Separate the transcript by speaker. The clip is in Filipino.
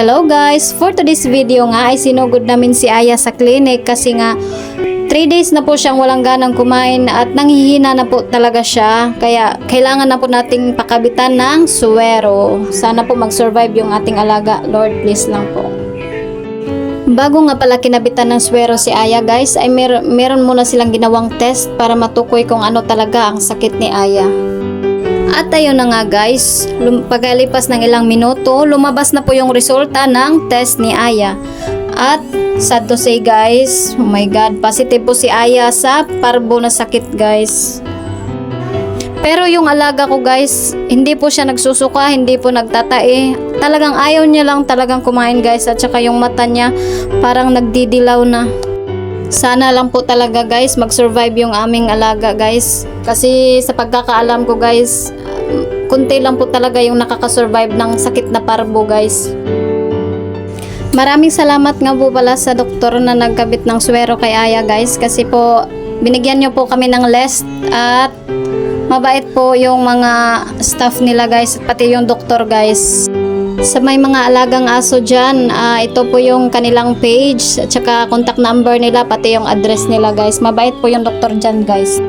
Speaker 1: Hello guys! For today's video nga ay sinugod namin si Aya sa clinic kasi nga 3 days na po siyang walang ganang kumain at nanghihina na po talaga siya. Kaya kailangan na po nating pakabitan ng suwero. Sana po mag-survive yung ating alaga. Lord, please lang po. Bago nga pala kinabitan ng swero si Aya guys, ay mer- meron muna silang ginawang test para matukoy kung ano talaga ang sakit ni Aya. At ayun na nga guys, pagkalipas ng ilang minuto, lumabas na po yung resulta ng test ni Aya. At sad to say guys, oh my god, positive po si Aya sa parbo na sakit guys. Pero yung alaga ko guys, hindi po siya nagsusuka, hindi po nagtatae. Talagang ayaw niya lang talagang kumain guys at saka yung mata niya parang nagdidilaw na. Sana lang po talaga guys mag-survive yung aming alaga guys. Kasi sa pagkakaalam ko guys, kunti lang po talaga yung nakakasurvive ng sakit na parbo guys. Maraming salamat nga po pala sa doktor na nagkabit ng swero kay Aya guys kasi po binigyan niyo po kami ng list at mabait po yung mga staff nila guys at pati yung doktor guys. Sa may mga alagang aso dyan, ah, ito po yung kanilang page at saka contact number nila pati yung address nila guys. Mabait po yung doktor dyan guys.